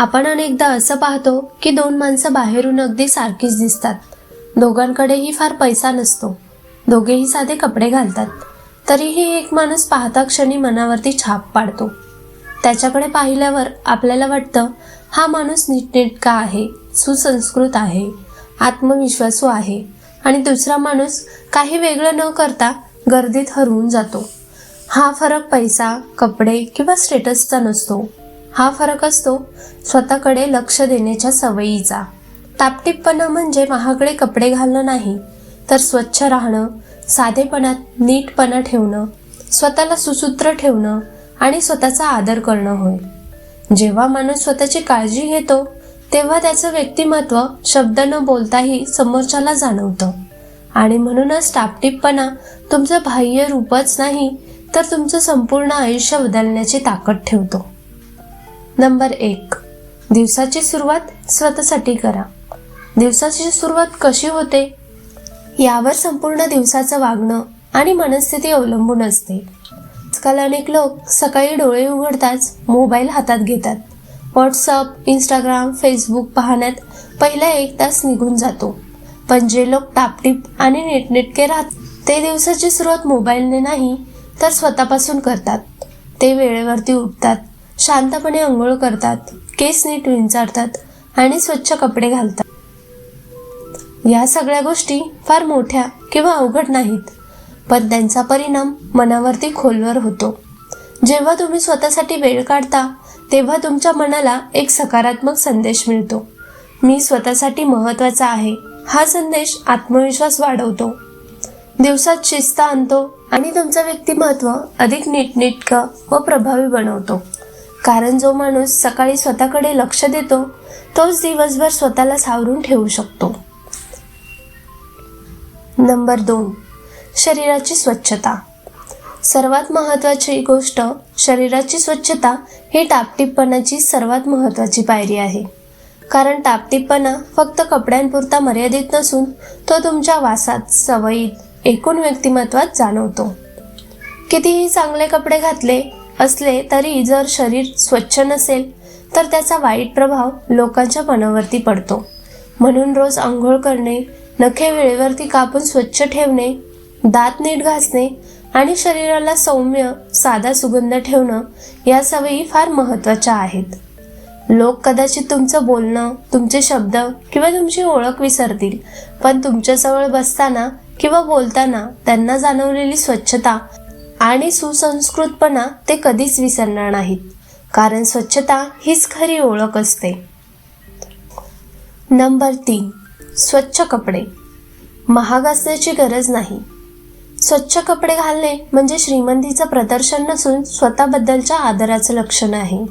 आपण अनेकदा असं पाहतो की दोन माणसं बाहेरून अगदी सारखीच दिसतात. दोघांकडेही फार पैसा नसतो. दोघेही साधे कपडे घालतात. तरीही एक माणूस पाहता क्षणी मनावरती छाप पाडतो. त्याच्याकडे पाहिल्यावर आपल्याला वाटतं हा माणूस नीटनेटका आहे सुसंस्कृत आहे आत्मविश्वासू आहे आणि दुसरा माणूस काही वेगळं न करता गर्दीत हरवून जातो. हा फरक पैसा कपडे किंवा स्टेटसचा नसतो. हा फरक असतो. स्वतःकडे लक्ष देण्याच्या सवयीचा. टापटिपपणा म्हणजे महागडे कपडे घालणं नाही तर स्वच्छ राहणं साधेपणात नीटपणा ठेवणं स्वतःला सुसूत्र ठेवणं आणि स्वतःचा आदर करणं होय. जेव्हा माणूस स्वतःची काळजी घेतो तेव्हा त्याचं व्यक्तिमत्व शब्द न बोलताही समोरच्याला जाणवतं. आणि म्हणूनच टापटीपणा तुमचं बाह्य रूपच नाही तर तुमचं संपूर्ण आयुष्य बदलण्याची ताकद ठेवतो. नंबर एक. दिवसाची सुरुवात स्वतःसाठी करा. दिवसाची सुरुवात कशी होते? यावर संपूर्ण दिवसाचं वागणं आणि मनस्थिती अवलंबून असते. आजकाल अनेक लोक सकाळी डोळे उघडताच मोबाईल हातात घेतात. व्हॉट्सअप इंस्टाग्राम फेसबुक पाहण्यात पहिला एक तास निघून जातो. पण जे लोक टापटीप आणि नेटनेटके राहत ते दिवसाची सुरुवात मोबाईलने नाही तर स्वतःपासून करतात. ते वेळेवरती उठतात शांतपणे आंघोळ करतात केस नीट विंचारतात आणि स्वच्छ कपडे घालतात. या सगळ्या गोष्टी फार मोठ्या किंवा अवघड नाहीत पण त्यांचा परिणाम मनावरती खोलवर होतो. जेव्हा तुम्ही स्वतःसाठी वेळ काढता तेव्हा तुमच्या मनाला एक सकारात्मक संदेश मिळतो. मी स्वतःसाठी महत्त्वाचा आहे हा संदेश आत्मविश्वास वाढवतो. दिवसात शिस्त आणतो आणि तुमचं व्यक्तिमत्व अधिक नीटनेटकं व प्रभावी बनवतो. कारण जो माणूस सकाळी स्वतःकडे लक्ष देतो तोच दिवसभर स्वतःला सावरून ठेवू शकतो. नंबर दोन शरीराची स्वच्छता. सर्वात महत्त्वाची गोष्ट शरीराची स्वच्छता ही टापटीपणाची सर्वात महत्त्वाची पायरी आहे. कारण टापटीपणा फक्त कपड्यांपुरता मर्यादित नसून तो तुमच्या वासात सवयीत एकूण व्यक्तिमत्वात जाणवतो. कितीही चांगले कपडे घातले असले तरी जर शरीर स्वच्छ नसेल तर त्याचा वाईट प्रभाव लोकांच्या मनावरती पडतो. म्हणून रोज आंघोळ करणे नखे वेळेवरती कापून स्वच्छ ठेवणे दात नीट घासणे आणि शरीराला सौम्य साधा सुगंध ठेवणं या सवयी फार महत्त्वाच्या आहेत. लोक कदाचित तुमचं बोलणं तुमचे शब्द किंवा तुमची ओळख विसरतील पण तुमच्याजवळ बसताना किंवा बोलताना त्यांना जाणवलेली स्वच्छता आणि सुसंस्कृतपणा ते कधीच विसरणार नाहीत. कारण स्वच्छता हीच खरी ओळख असते. नंबर तीन. स्वच्छ कपडे. महाग असण्याची गरज नाही. स्वच्छ कपडे घालणे म्हणजे श्रीमंतीचं प्रदर्शन नसून स्वतःबद्दलच्या आदराचं लक्षण आहे.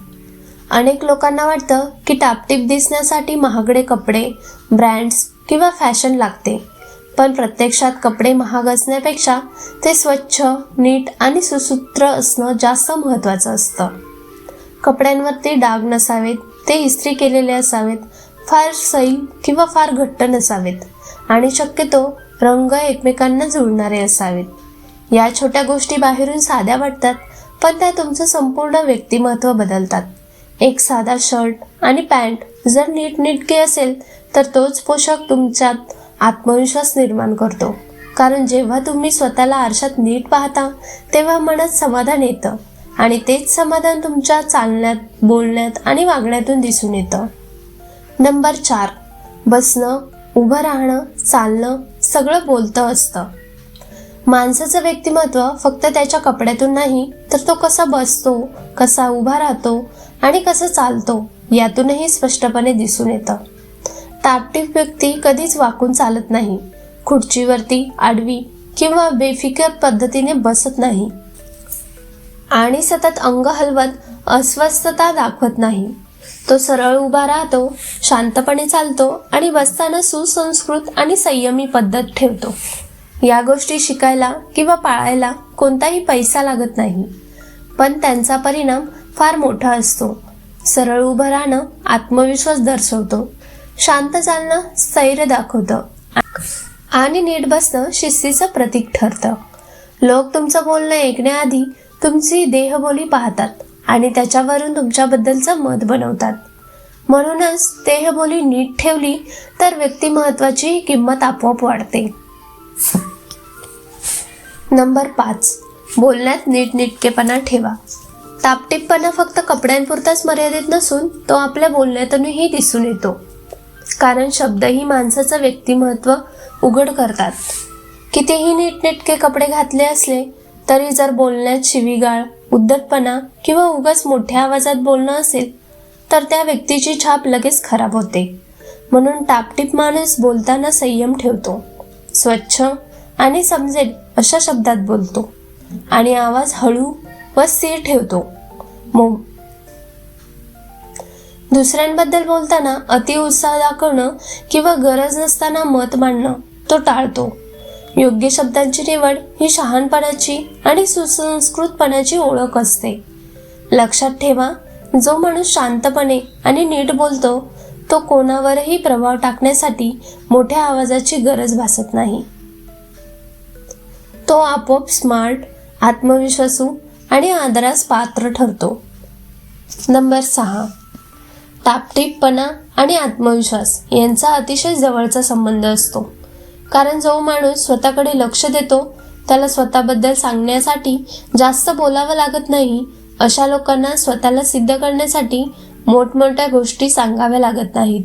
अनेक लोकांना वाटतं की टापटीप दिसण्यासाठी महागडे कपडे ब्रँड्स किंवा फॅशन लागते. पण प्रत्यक्षात कपडे महाग असण्यापेक्षा ते स्वच्छ नीट आणि सुसूत्र असणं जास्त महत्त्वाचं असतं. कपड्यांवरती डाग नसावेत ते इस्त्री केलेले असावेत फार सैल किंवा फार घट्ट नसावेत आणि शक्यतो रंग एकमेकांना जुळणारे असावेत. या छोट्या गोष्टी बाहेरून साध्या वाटतात पण त्या तुमचं संपूर्ण व्यक्तिमत्व बदलतात. एक साधा शर्ट आणि पॅन्ट जर नीटनेटके असेल तर तोच पोशाख तुमच्यात आत्मविश्वास निर्माण करतो. कारण जेव्हा तुम्ही स्वतःला आरशात नीट पाहता तेव्हा मनात समाधान येतं. आणि तेच समाधान तुमच्या चालण्यात बोलण्यात आणि वागण्यातून दिसून येतं. नंबर चार. बसणं उभं राहणं चालणं सगळं बोलतं असतं. माणसाचं व्यक्तिमत्व फक्त त्याच्या कपड्यातून नाही तर तो कसा बसतो कसा उभा राहतो आणि कसं चालतो यातूनही स्पष्टपणे दिसून येतं. तापटीप व्यक्ती कधीच वाकून चालत नाही. खुर्चीवरती आडवी किंवा बेफिकर पद्धतीने बसत नाही. आणि सतत अंग हलवत अस्वस्थता दाखवत नाही. तो सरळ उभा राहतो शांतपणे चालतो आणि बसताना सुसंस्कृत आणि संयमी पद्धत ठेवतो. या गोष्टी शिकायला किंवा पाळायला कोणताही पैसा लागत नाही. पण त्यांचा परिणाम फार मोठा असतो. सरळ उभं राहणं आत्मविश्वास दर्शवतो. शांत चालणं स्थैर्य दाखवतं. आणि नीट बसणं शिस्तीचं प्रतीक ठरतं. लोक तुमचं बोलणं ऐकण्याआधी तुमची देहबोली पाहतात आणि त्याच्यावरून तुमच्याबद्दलचं मत बनवतात. म्हणूनच देहबोली नीट ठेवली तर व्यक्तिमत्वाची किंमत आपोआप वाढते. नंबर पाच. बोलण्यात नीटनीटकेपणा ठेवा. तापटीपणा फक्त कपड्यांपुरताच मर्यादित नसून तो आपल्या बोलण्यातूनही दिसून येतो. कारण शब्दही माणसाचं व्यक्तिमत्व उघड करतात. कितीही नीटनेटके कपडे घातले असले तरी जर बोलण्यात शिवीगाळ उद्धटपणा किंवा उगाच मोठ्या आवाजात बोलणं असेल तर त्या व्यक्तीची छाप लगेच खराब होते. म्हणून टापटीप माणूस बोलताना संयम ठेवतो. स्वच्छ आणि समजेल अशा शब्दात बोलतो. आणि आवाज हळू व स्थिर ठेवतो. मो दुसऱ्यांबद्दल बोलताना अतिउत्साह दाखवणं किंवा गरज नसताना मत मांडणं तो टाळतो. योग्य शब्दांची निवड ही शहाणपणाची आणि सुसंस्कृतपणाची ओळख असते. लक्षात ठेवा जो माणूस शांतपणे आणि नीट बोलतो तो कोणावरही प्रभाव टाकण्यासाठी मोठ्या आवाजाची गरज भासत नाही. तो आपोआप स्मार्ट आत्मविश्वासू आणि आदरास पात्र ठरतो. नंबर सहा. टापटीपपणा आणि आत्मविश्वास यांचा अतिशय जवळचा संबंध असतो. कारण जो माणूस स्वतःकडे लक्ष देतो त्याला स्वतःबद्दल सांगण्यासाठी जास्त बोलावं लागत नाही अशा लोकांना स्वतःला सिद्ध करण्यासाठी मोठमोठ्या गोष्टी सांगाव्या लागत नाहीत.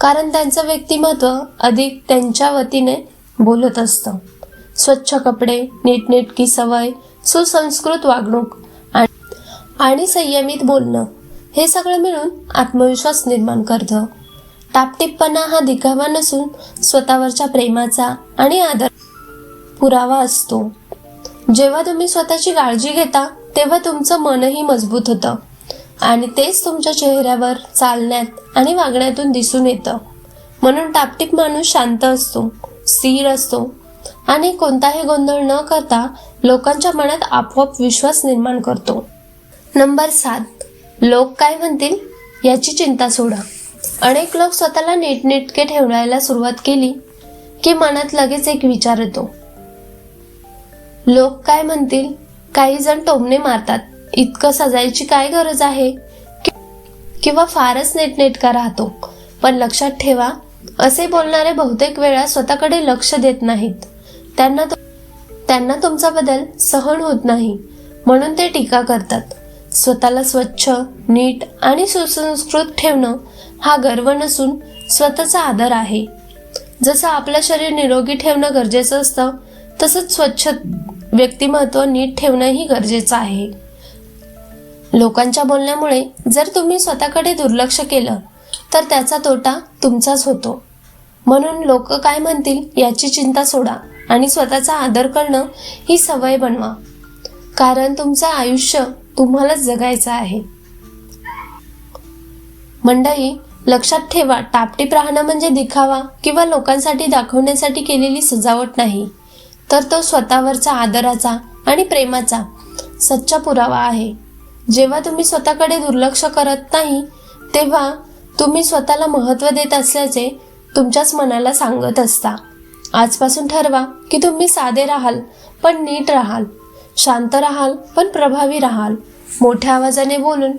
कारण त्यांचं व्यक्तिमत्व अधिक त्यांच्या वतीने बोलत असतं. स्वच्छ कपडे नीटनेटकी सवय सुसंस्कृत वागणूक आणि संयमित बोलणं हे सगळं मिळून आत्मविश्वास निर्माण करतं. टापटिपणा हा दिखावा नसून स्वतःवरच्या प्रेमाचा आणि आदर पुरावा असतो. जेव्हा तुम्ही स्वतःची काळजी घेता तेव्हा तुमचं मनही मजबूत होतं. आणि तेच तुमच्या चेहऱ्यावर चालण्यात आणि वागण्यातून दिसून येतं. म्हणून टापटीप माणूस शांत असतो स्थिर असतो. आणि कोणताही गोंधळ न करता लोकांच्या मनात आपोआप विश्वास निर्माण करतो. नंबर सात. लोक काय म्हणतील? याची चिंता सोडा. अनेक लोक स्वतःला नीटनेटके ठेवायला सुरुवात केली की मनात लगेच एक विचार येतो. लोक काय म्हणतील? काही जण टोमणे मारतात. इतकं सजायची काय गरज आहे? किंवा फारच नेटनेटका राहतो. पण लक्षात ठेवा असे बोलणारे बहुतेक वेळा स्वतःकडे लक्ष देत नाहीत. त्यांना त्यांना तुमचा बदल सहन होत नाही. म्हणून ते टीका करतात. स्वतःला स्वच्छ नीट आणि सुसंस्कृत ठेवणं हा गर्व नसून स्वतःचा आदर आहे. जसं आपलं शरीर निरोगी ठेवणं गरजेचं असतं तसंच स्वच्छ व्यक्तिमत्व नीट ठेवणंही गरजेचं आहे. लोकांच्या बोलण्यामुळे जर तुम्ही स्वतःकडे दुर्लक्ष केलं तर त्याचा तोटा तुमचाच होतो. म्हणून लोक काय म्हणतील याची चिंता सोडा आणि स्वतःचा आदर करणं ही सवय बनवा. कारण तुमचं आयुष्य तुम्हालाच जगायचं आहे. मंडळी लक्षात ठेवा टापटीप राहणं म्हणजे दिखावा किंवा लोकांसाठी दाखवण्यासाठी केलेली सजावट नाही. तर तो स्वतःवरचा आदराचा आणि प्रेमाचा सच्चा पुरावा आहे. जेव्हा तुम्ही स्वतःकडे दुर्लक्ष करत नाही तेव्हा तुम्ही स्वतःला महत्त्व देत असल्याचे तुमच्याच मनाला सांगत असता. आजपासून ठरवा की तुम्ही साधे राहाल पण नीट राहाल. शांत राहाल पण प्रभावी राहाल. मोठ्या आवाजाने बोलून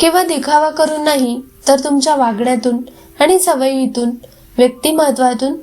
किंवा दिखावा करून नाही तर तुमच्या वागण्यातून आणि सवयीतून व्यक्तिमत्वातून